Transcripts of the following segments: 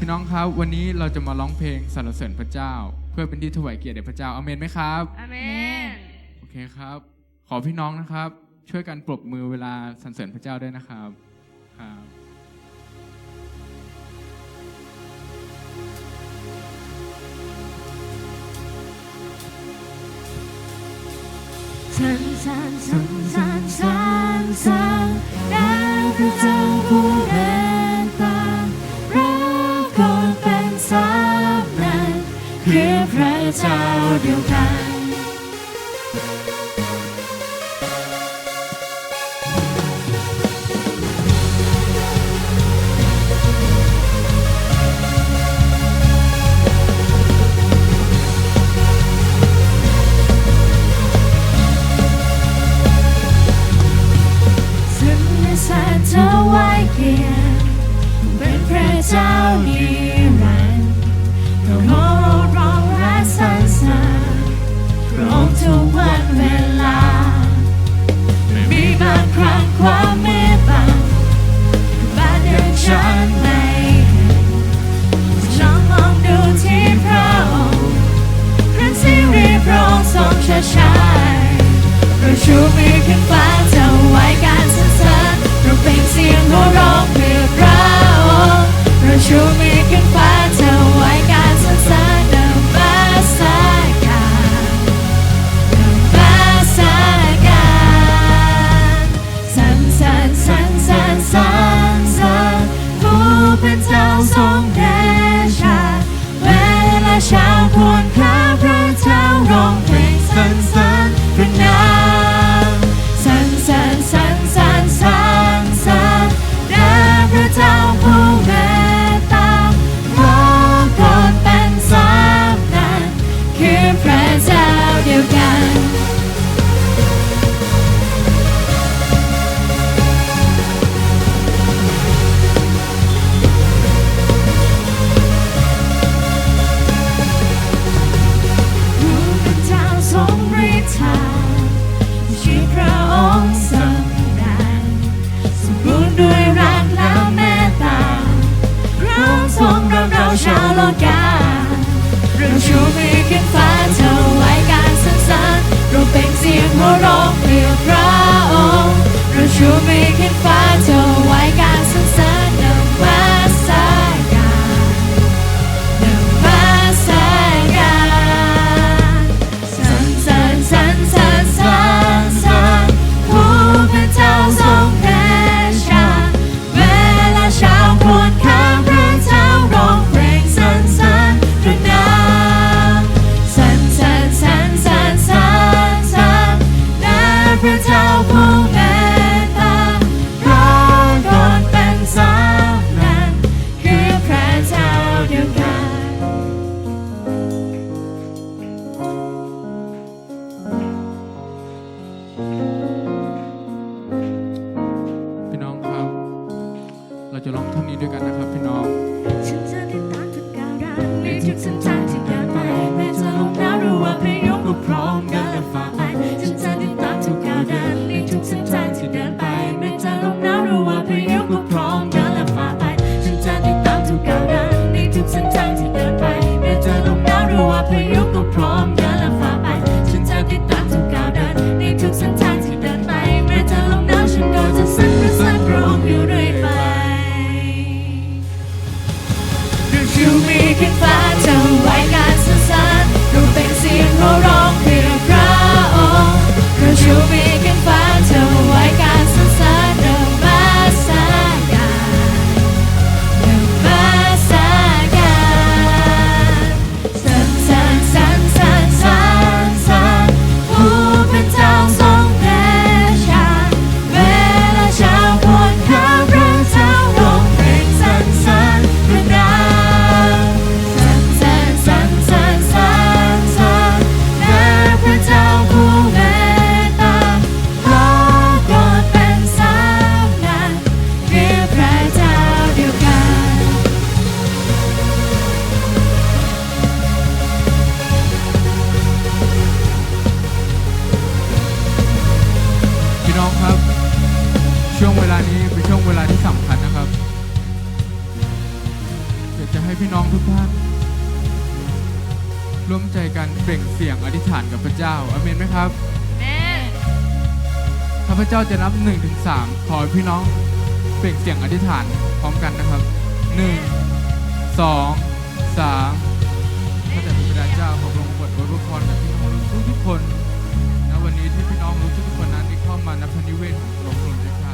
พี่น้องครับวันนี้เราจะมาร้องเพลงสรรเสริญพระเจ้า เพื่อเป็นที่ถวายเกียรติแด่พระเจ้าอเมนไหมครับอเมนโอเคครับ ขอพี่น้องนะครับ ช่วยกันปรบมือเวลาสรรเสริญพระเจ้าด้วยนะครับครับสันสันสันสันสันสันได้พระเจ้าผู้ คือพระเจ้าเดียวกัน ร่วมใจกันเปล่งเสียงอธิษฐานกับพระเจ้าอาเมนไหมครับแม่ถ้าพระเจ้าจะนับ1นถึงสขอให้พี่น้องเปล่งเสียงอธิษฐานพร้อมกันนะครับ 1 2 3พระเจ้าเป็นบิดาเจ้าขอพระองค์โปรดอวยพรกับพี่น้องทุกทุกๆคนณวันนี้ที่พี่น้องรู้ทุกๆคนนั้นที่เข้ามานับพระนิเวศของพระองค์เลยค่ะ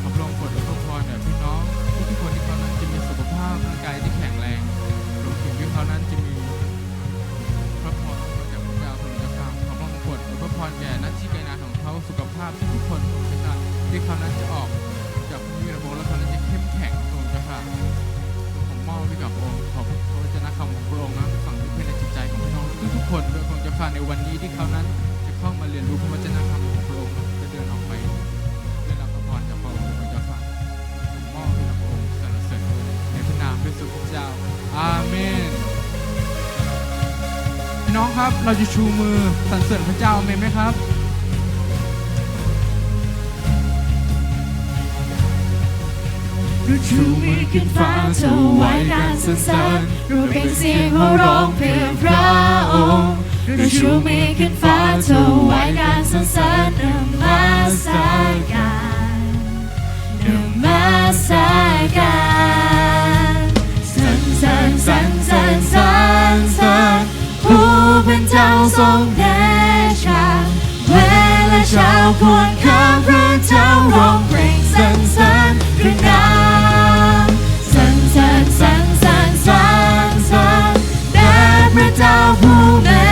ขอพระองค์โปรดอวยพรกับพี่น้องทุกๆคนที่เขานั้นจะมีสุขภาพร่างกายที่แข็งแรงรวมถึงที่เขานั้นจะมี พรแก่หน้าที่การงานของเขาสุขภาพที่ทุกคนพระองเจ้าข้าที่เขานั้นจะออกจากพระวิญญาณโบแล้วเขานั้นจะเข้มแข็งพรงเจ้าข้าผมมอบให้กับองค์ขอบพระวจนะคำของพระองค์นั้นฝังลึกภายในจิตใจของพี่น้องทุกๆคนด้วยพระองเจ้าข้าในวันนี้ที่เขานั้นจะเข้ามาเรียนรู้พระวจนะคำของพระองค์จะเดินออกไปได้รับพระพรจากพระองค์พระองเจ้าข้าผมมอบให้กับองค์สรรเสริญในพระนามพระสุดเจ้าอาเมน พี่น้องครับเราจะชูมือสรรเสริญพระเจ้าเมนไหมครับเราชูมือขึ้นฟ้าถวายการสรรเสริญเราเป็นเสียงโห่ร้องเพื่อพระองค์เราชูมือขึ้นฟ้าถวายการสรรเสริญนมัสการนมัสการสรรเสริญสรรเสริญ ทรงเดชาเวลาเช้าควรข้าพระเจ้าร้องเพลงสรรเสริญพระนามสรรเสริญสรรเสริญสรรเสริญแด่พระเจ้าผู้เมต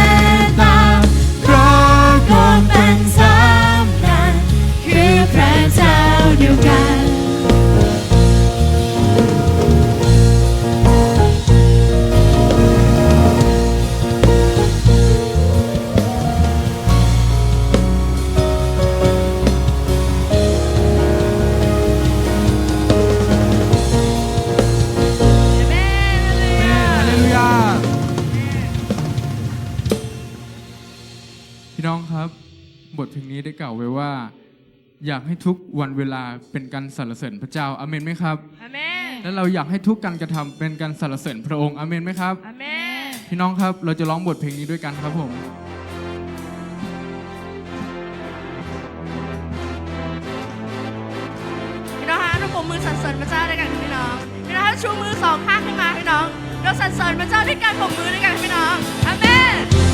ทเพลงนี้ได้กล่าวไว้ว่า อยากให้ทุกวันเวลาเป็นการสรรเสริญพระเจ้าอาเมนไหมครับอาเมนและเราอยากให้ทุกการกระทำเป็นการสรรเสริญพระองค์อาเมนไหมครับอาเมนพี่น้องครับเราจะร้องบทเพลงนี้ด้วยกันครับผมพี่น้องคะเราปมมือสรรเสริญพระเจ้าด้วยกันค่ะพี่น้องพี่น้องคะชูมือสองข้างขึ้นมาพี่น้อง เราสรรเสริญพระเจ้าด้วยการปมมือด้วยกันค่ะพี่น้องอาเมน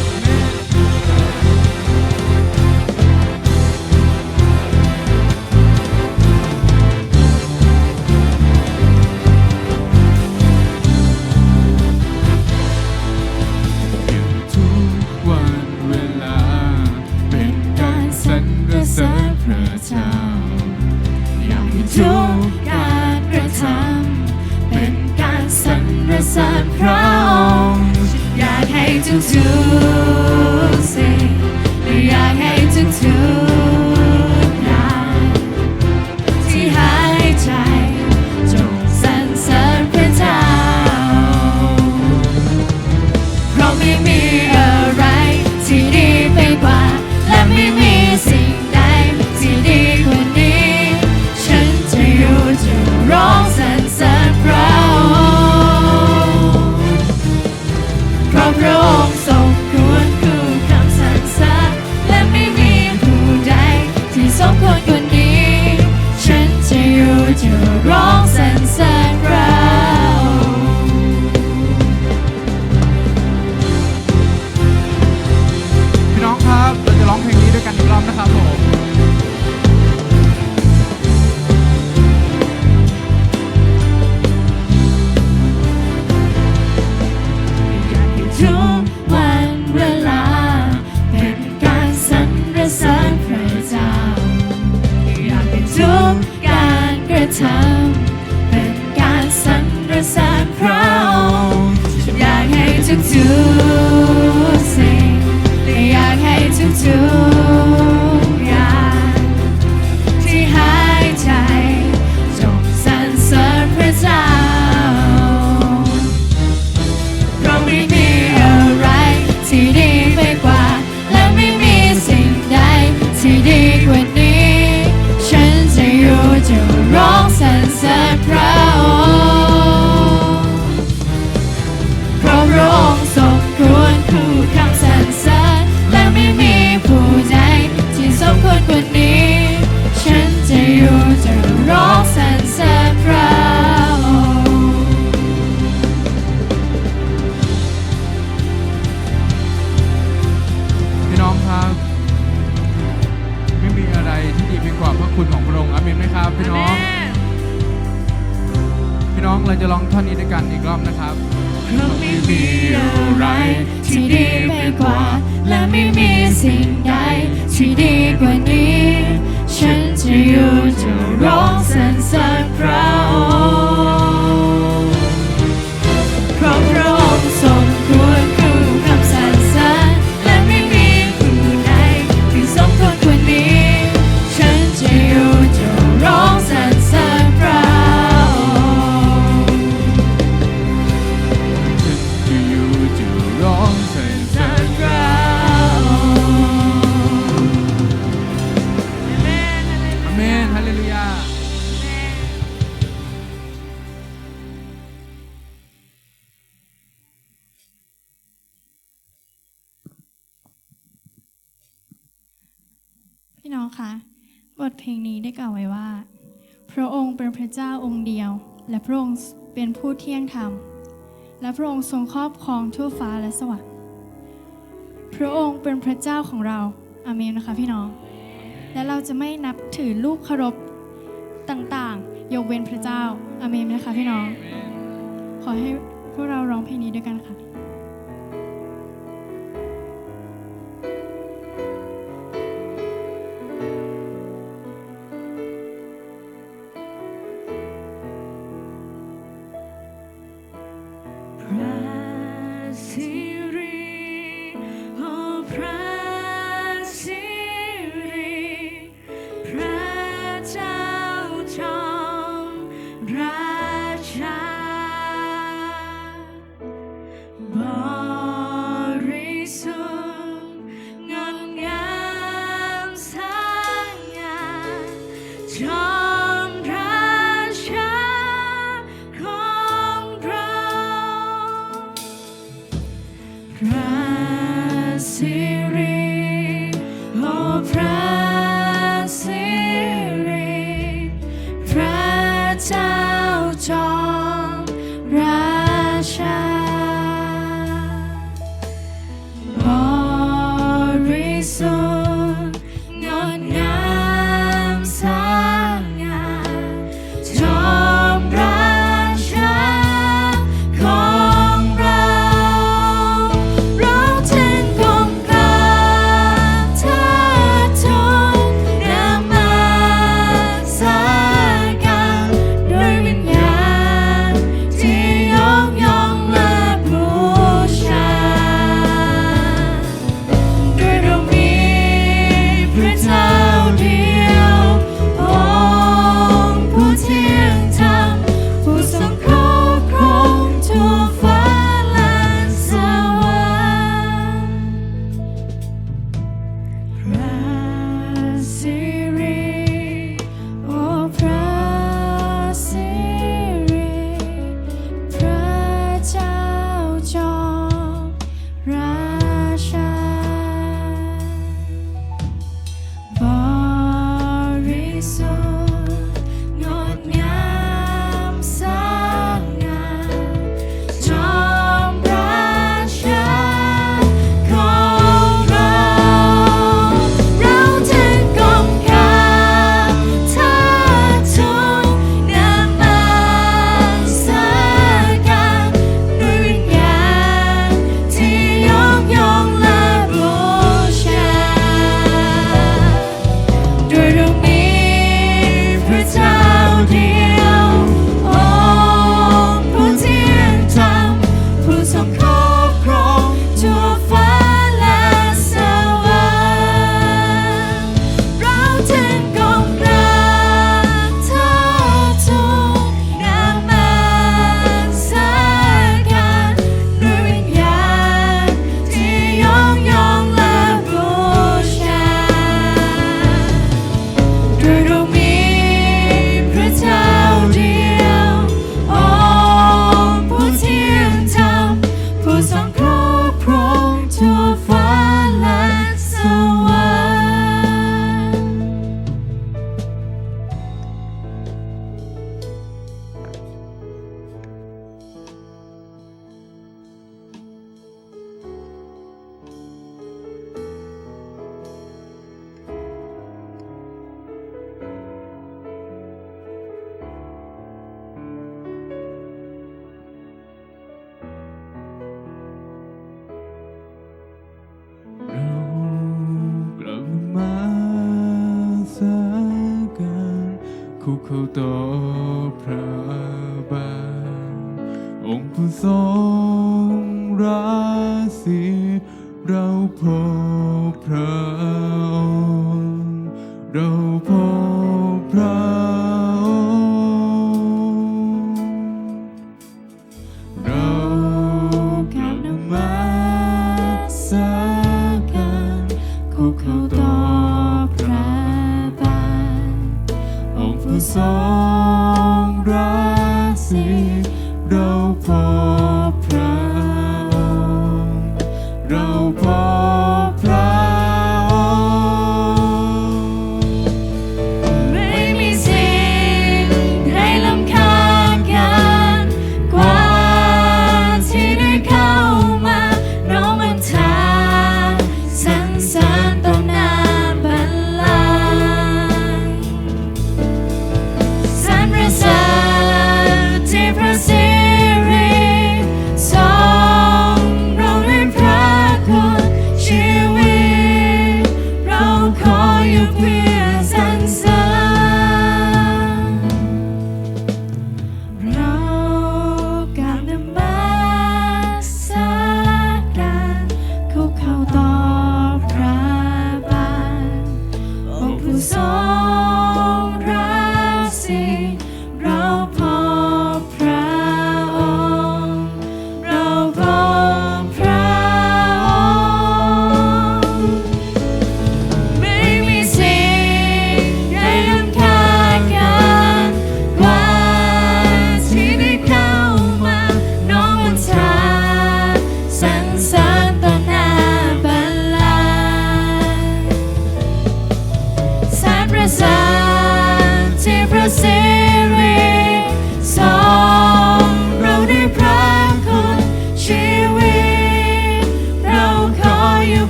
ธรรมเป็นการสรรเสริญพระองค์อยากให้ทุกทุก ลงนี้ได้กล่าวไว้ว่า พระองค์เป็นพระเจ้าองค์เดียว และพระองค์เป็นผู้เที่ยงธรรม และพระองค์ทรงครอบครองทั่วฟ้าและสวรรค์พระองค์เป็นพระเจ้าของเราอาเมนนะคะพี่น้อง และเราจะไม่นับถือลูกเคารพต่างๆ ยกเว้นพระเจ้าอาเมนนะคะพี่น้อง ขอให้พวกเราร้องเพลงนี้ด้วยกันค่ะ right so cold.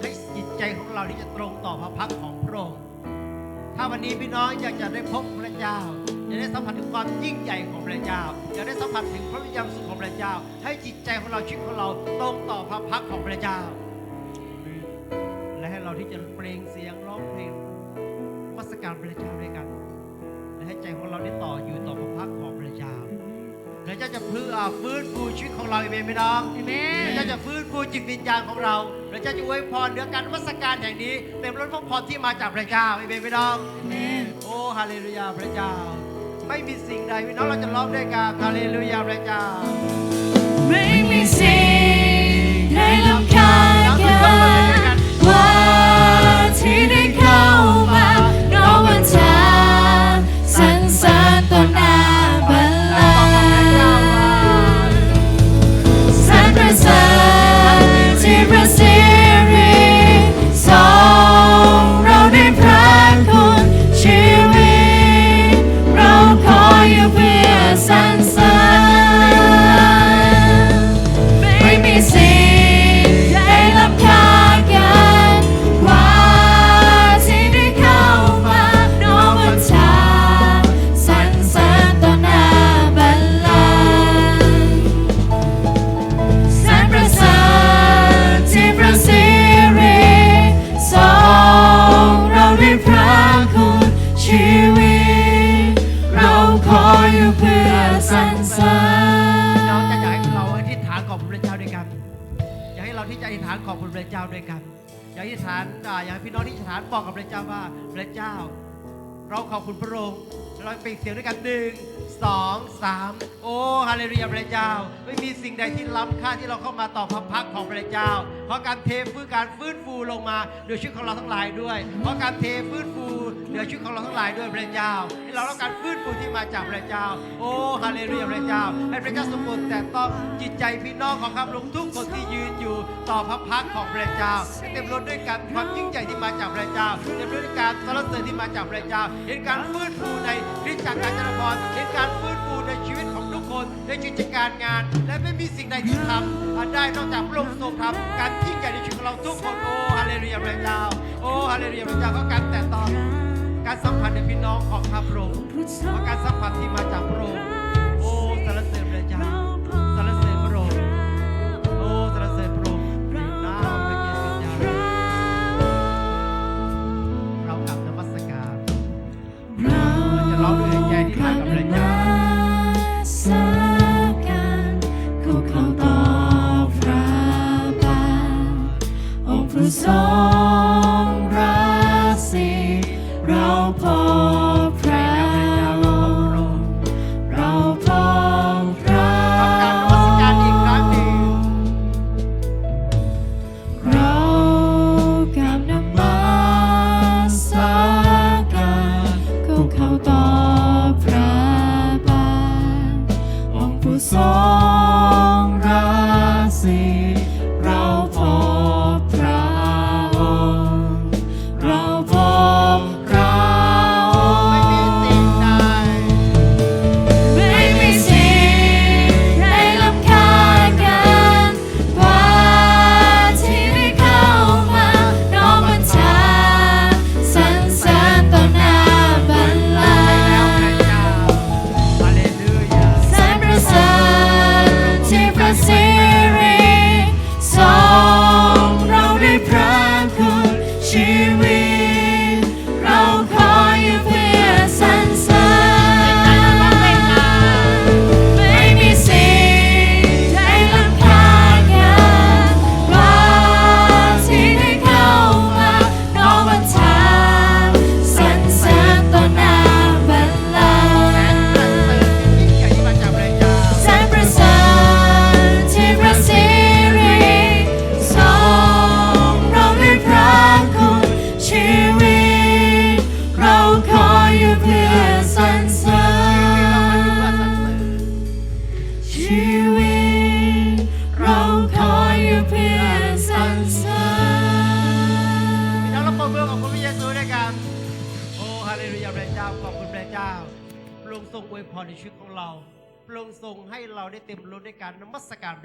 ให้จิตใจของเราที่จะตรงต่อพระพักของพระองค์ถ้าวันนี้พี่น้องอยากจะได้พบพระเจ้าอยากได้สัมผัสถึงความยิ่งใหญ่ของพระเจ้าอยากได้สัมผัสถึงพระวิญญาณสุขของพระเจ้า ให้จิตใจของเราชีวิตของเราตรงต่อพระพักของพระเจ้า และให้เราที่จะเปล่งเสียงร้องเพลงมัสการพระเจ้าด้วยกัน และให้ใจของเราได้ต่ออยู่ต่อพระพักของ และเจ้าจะพื้นอ่าฟื้นฟูชีวิตของเราเองไหมน้องและเจ้าจะฟื้นฟูจิตวิญญาณของเราและเจ้าจะอวยพรเนื้อการนมัสการแห่งนี้เต็มล้นพระพรที่มาจากพระเจ้าเองไหมน้องโอ้ฮาเลลูยาพระเจ้า ไม่มีสิ่งใดพี่น้องเราจะร้องด้วยกันฮาเลลูยาพระเจ้าไม่มีสิ่งาที่จะอธิษฐานขอบคุณพระเจ้าด้วยกันอยากอธิษฐานอ่าอยากให้พี่น้องที่อธิษฐานบอกกับพระเจ้าว่าพระเจ้า เราขอบคุณพระองค์เราเป็นเสียงด้วยกันหนึ่งสองสามโอ้ฮาเลลูยาพระเจ้า ไม่มีสิ่งใดที่ล้ำค่าที่เราเข้ามาต่อพระพักของพระเจ้า เพราะการเทฟื้นการฟื้นฟูลงมาโดยชีวิตของเราทั้งหลายด้วย เพราะการเทฟื้นฟู เหนือชีวิตของเราทั้งหลายด้วยพระเจ้าให้เราต้องการฟื้นฟูที่มาจากพระเจ้า โอ้ฮาเลลูยาพระเจ้า ให้พระเจ้าทรงโปรดแต่ต้องจิตใจพี่น้องของข้าพเจ้าทุกคนที่ยืนอยู่ต่อพระพักของพระเจ้าให้เต็มล้นด้วยการความยิ่งใหญ่ที่มาจากพระเจ้าเต็มล้นด้วยการสรรเสริญที่มาจากพระเจ้าเห็นการฟื้นฟูในคริสตจักการจราพรเห็นการฟื้นฟูในชีวิตของทุกคนในกิจการงาน และไม่มีสิ่งใดที่ทำอะได้นอกจากพระองค์ทรงทำการยิ่งใหญ่ในชีวิตของเราทุกคนโอ้ฮาเลลูยาพระเจ้าโอ้ฮาเลลูยาพระเจ้าก็การแต่ตอนก การสัมผัสในพี่น้องของพระพรหมเพระการสัมผัสที่มาจากพระองค์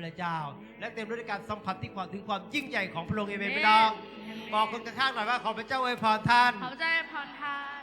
ระเจ้า และเต็มด้วยการสัมผัสที่ความถึงความยิ่งใหญ่ของพระองค์เอเมนพี่น้อง บอกคนข้างๆหน่อยว่าขอพระเจ้าอวยพรท่าน ขอพระเจ้าอวยพรท่าน